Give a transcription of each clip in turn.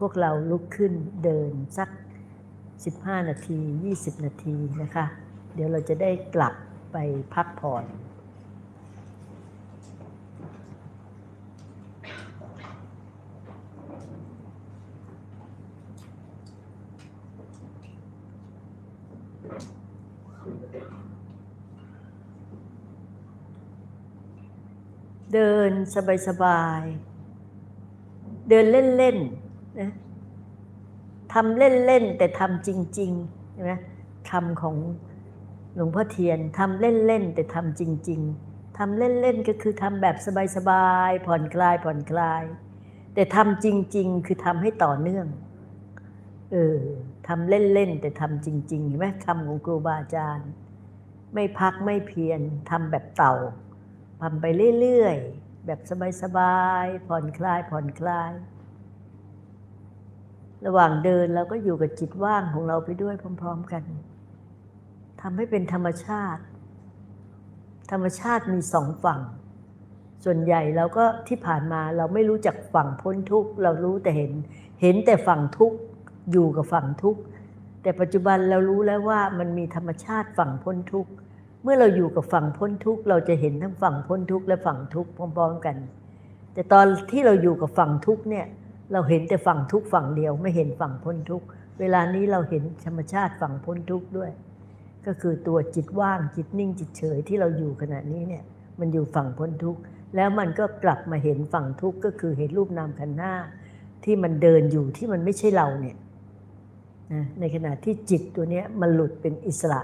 พวกเราลุกขึ้นเดินสัก 15 นาที 20 นาทีนะคะ เดี๋ยวเราจะได้กลับไปพักผ่อนเดินสบายๆ เดินเล่น ๆ นะทำเล่นๆแต่ทำจริงๆใช่ไหมคำของหลวงพ่อเทียนทำเล่นๆแต่ทำจริง ๆทำเล่นๆก็คือทำแบบสบายๆผ่อนคลายผ่อนคลาย แต่ทำจริง ๆ คือทำให้ต่อเนื่องเออทำเล่นๆแต่ทำจริงๆเห็นไหมคำของครูบาอาจารย์ ไม่พักไม่เพียรทำแบบเต่าทำไปเรื่อยๆแบบสบายๆผ่อนคลายผ่อนคลาย ระหว่างเดินเราก็อยู่กับจิตว่างของเราไปด้วยพร้อม ๆ กันทำให้เป็นธรรมชาติ ธรรมชาติมีสองฝั่ง ส่วนใหญ่เราก็ที่ผ่านมาเราไม่รู้จักฝั่งพ้นทุกข์เรารู้แต่เห็น เห็นแต่ฝั่งทุกข์อยู่กับฝั่งทุกข์แต่ปัจจุบันเรารู้แล้วว่ามันมีธรรมชาติฝั่งพ้นทุกข์เมื่อเราอยู่กับฝั่งพ้นทุกข์เราจะเห็นทั้งฝั่งพ้นทุกข์และฝั่งทุกข์พร้อมๆกัน แต่ตอนที่เราอยู่กับฝั่งทุกข์เนี่ย เราเห็นแต่ฝั่งทุกฝั่งเดียวไม่เห็นฝั่งพ้นทุกเวลานี้เราเห็นธรรมชาติฝั่งพ้นทุกด้วย ก็คือตัวจิตว่างจิตนิ่งจิตเฉยที่เราอยู่ขณะนี้เนี่ยมันอยู่ฝั่งพ้นทุกแล้วมันก็กลับมาเห็นฝั่งทุกก็คือเห็นรูปนามขันธ์หน้า ที่มันเดินอยู่ที่มันไม่ใช่เราเนี่ยนะในขณะที่จิตตัวนี้มันหลุดเป็นอิสระ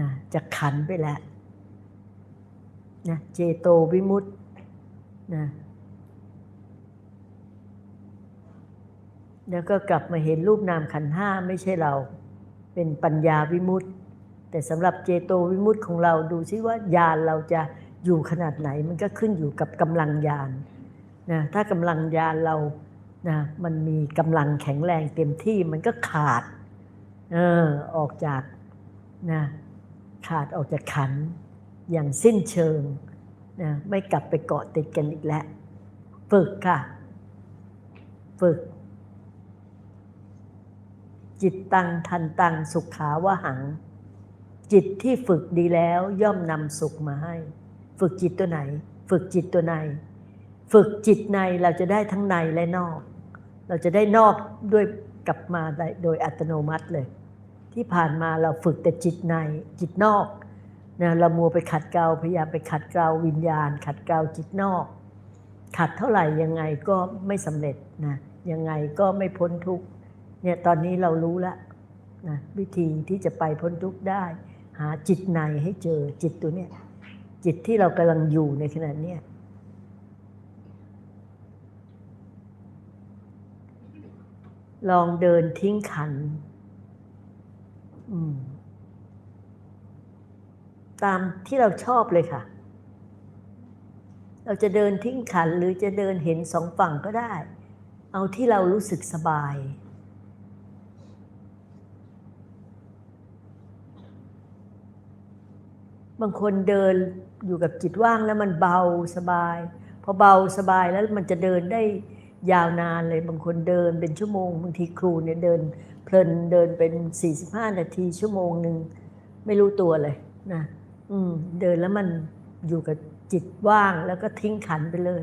นะจะขันไปแล้วนะเจโตวิมุตตินะ แล้วก็กลับมาเห็นรูปนามขันห้าไม่ใช่เรา เป็นปัญญาวิมุตติแต่สำหรับเจโตวิมุตติของเราดูซิว่าญาณเราจะอยู่ขนาดไหนมันก็ขึ้นอยู่กับกำลังญาณนะถ้ากำลังญาณเรานะมันมีกำลังแข็งแรงเต็มที่มันก็ขาดเออออกจากนะขาดออกจากขันอย่างสิ้นเชิงนะไม่กลับไปเกาะติดกันอีกแล้ว ฝึกค่ะ ฝึก จิตตังทันตังสุขาวหัง จิตที่ฝึกดีแล้วย่อมนำสุขมาให้ ฝึกจิตตัวไหน ฝึกจิตตัวใน ฝึกจิตในเราจะได้ทั้งในและนอก เราจะได้นอกด้วยกลับมาโดยอัตโนมัติเลย ที่ผ่านมาเราฝึกแต่จิตในจิตนอกนะเรามัวไปขัดเกลาพยายามไปขัดเกลาวิญญาณ ขัดเกลาจิตนอก ขัดเท่าไหร่ยังไงก็ไม่สำเร็จนะยังไงก็ไม่พ้นทุกข์ เนี่ยตอนนี้เรารู้แล้วนะวิธีที่จะไปพ้นทุกข์ได้ หาจิตในให้เจอจิตตัวเนี้ยจิตที่เรากำลังอยู่ในขณะเนี้ยลองเดินทิ้งขัน ตามที่เราชอบเลยค่ะ เราจะเดินทิ้งขันหรือจะเดินเห็นสองฝั่งก็ได้ เอาที่เรารู้สึกสบาย บางคนเดินอยู่กับจิตว่างแล้วมันเบาสบาย พอเบาสบายแล้วมันจะเดินได้ยาวนานเลยบางคนเดินเป็นชั่วโมงบางทีครูเนี่ยเดินเพลินเดินเป็น 45 นาทีชั่วโมงหนึ่งไม่รู้ตัวเลยนะอืมเดินแล้วมันอยู่กับจิตว่างแล้วก็ทิ้งขันไปเลย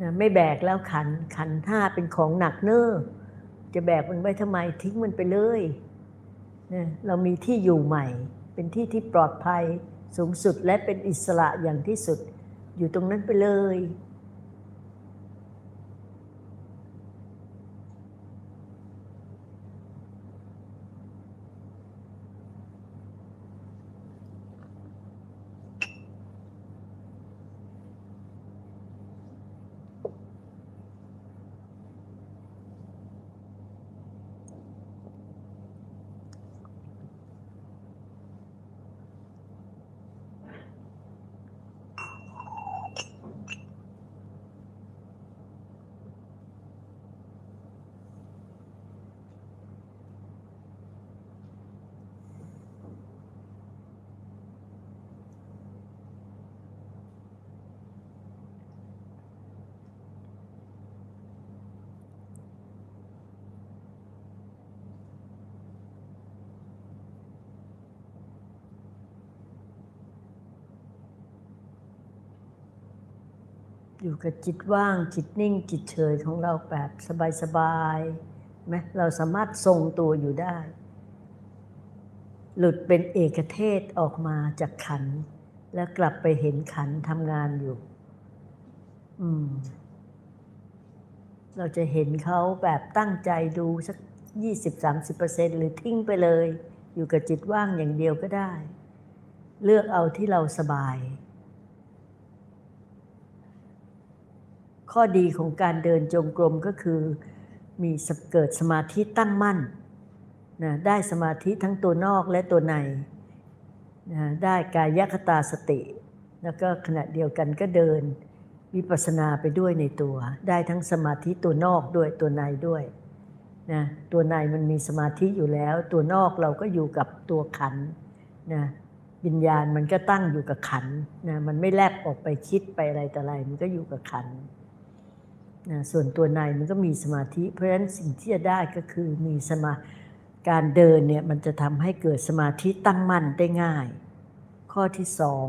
นะไม่แบกแล้วขันขันห้าเป็นของหนักเน้อจะแบกมันไว้ทำไมทิ้งมันไปเลยนะเรามีที่อยู่ใหม่ เป็นที่ที่ปลอดภัยสูงสุดและเป็นอิสระอย่างที่สุด อยู่ตรงนั้นไปเลย อ อยู่กับจิตว่างจิตนิ่งจิตเฉยของเราแบบสบายๆไหมเราสามารถทรงตัวอยู่ได้ หลุดเป็นเอกเทศออกมาจากขัน แล้วกลับไปเห็นขันทำงานอยู่ อืม เราจะเห็นเขาแบบตั้งใจดูสัก20-30%หรือทิ้งไปเลย อยู่กับจิตว่างอย่างเดียวก็ได้ เลือกเอาที่เราสบาย ข้อดีของการเดินจงกรมก็คือมีสเกิดสมาธิตั้งมั่นนะได้สมาธิทั้งตัวนอกและตัวในนะได้กายคตาสติ แล้วก็ขณะเดียวกันก็เดินวิปัสสนาไปด้วยในตัว ได้ทั้งสมาธิตัวนอกด้วยตัวในด้วยนะตัวในมันมีสมาธิอยู่แล้ว ตัวนอกเราก็อยู่กับตัวขันนะวิญญาณมันก็ตั้งอยู่กับขันนะมันไม่แลบออกไปคิดไปอะไรแต่อะไร มันก็อยู่กับขัน นะส่วนตัวในมันก็มีสมาธิ เพราะฉะนั้นสิ่งที่จะได้ก็คือมีสมาการเดินเนี่ยมันจะทำให้เกิดสมาธิตั้งมั่นได้ง่าย ข้อที่สอง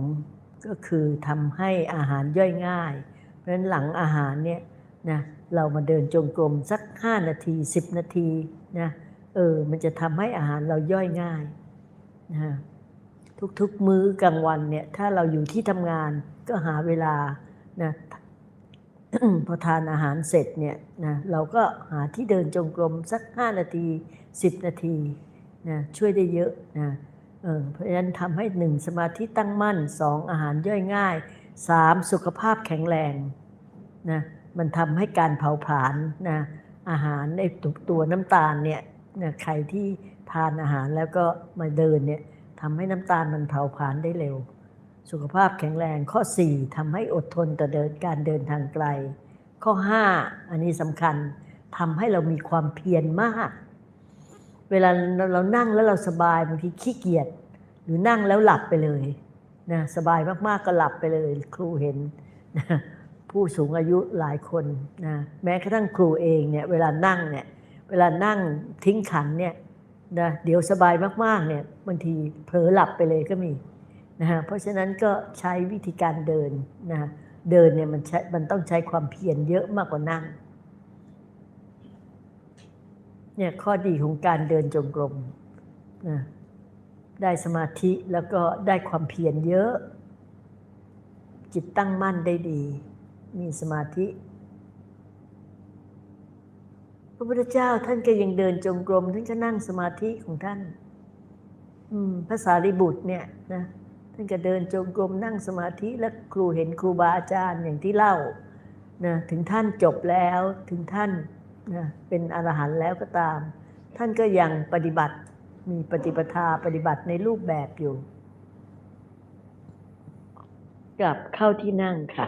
ก็คือทำให้อาหารย่อยง่าย เพราะฉะนั้นหลังอาหารเนี่ยนะเรามาเดินจงกรมสัก 5 นาที 10 นาทีนะเออมันจะทำให้อาหารเราย่อยง่ายนะทุกๆมื้อกลางวันเนี่ยถ้าเราอยู่ที่ทำงานก็หาเวลานะ พอทานอาหารเสร็จเนี่ยนะเราก็หาที่เดินจงกรมสัก 5 นาที 10 นาทีนะช่วยได้เยอะนะเออเพราะฉะนั้นทำให้หนึ่งสมาธิตั้งมั่นสองอาหารย่อยง่ายสามสุขภาพแข็งแรงนะมันทำให้การเผาผลาญนะอาหารในตัวน้ำตาลเนี่ยนะใครที่ทานอาหารแล้วก็มาเดินเนี่ยทำให้น้ำตาลมันเผาผลาญได้เร็ว สุขภาพแข็งแรง ข้อ 4ทำให้อดทนต่อเดินการเดินทางไกล ข้อ 5 อันนี้สำคัญทำให้เรามีความเพียรมาก เวลาเรานั่งแล้วเราสบายบางทีขี้เกียจหรือนั่งแล้วหลับไปเลยนะสบายมากๆก็หลับไปเลย ครูเห็นนะผู้สูงอายุหลายคนนะแม้กระทั่งครูเองเนี่ยเวลานั่งเนี่ยเวลานั่งทิ้งขันเนี่ยนะเดี๋ยวสบายมากๆเนี่ยบางทีเผลอหลับไปเลยก็มี นะฮะเพราะฉะนั้นก็ใช้วิธีการเดินนะเดินเนี่ยมันใช้มันต้องใช้ความเพียรเยอะมากกว่านั่งเนี่ยข้อดีของการเดินจงกรมนะได้สมาธิแล้วก็ได้ความเพียรเยอะ จิตตั้งมั่นได้ดี มีสมาธิ พระพุทธเจ้าท่านก็ยังเดินจงกรมท่านก็นั่งสมาธิของท่านภาษาลิบุตรเนี่ยนะ ท่านก็เดินจงกรมนั่งสมาธิแล้วครูเห็นครูบาอาจารย์อย่างที่เล่านะถึงท่านจบแล้วถึงท่านนะเป็นอรหันต์แล้วก็ตาม ท่านก็ยังปฏิบัติมีปฏิปทาปฏิบัติในรูปแบบอยู่ กลับเข้าที่นั่งค่ะ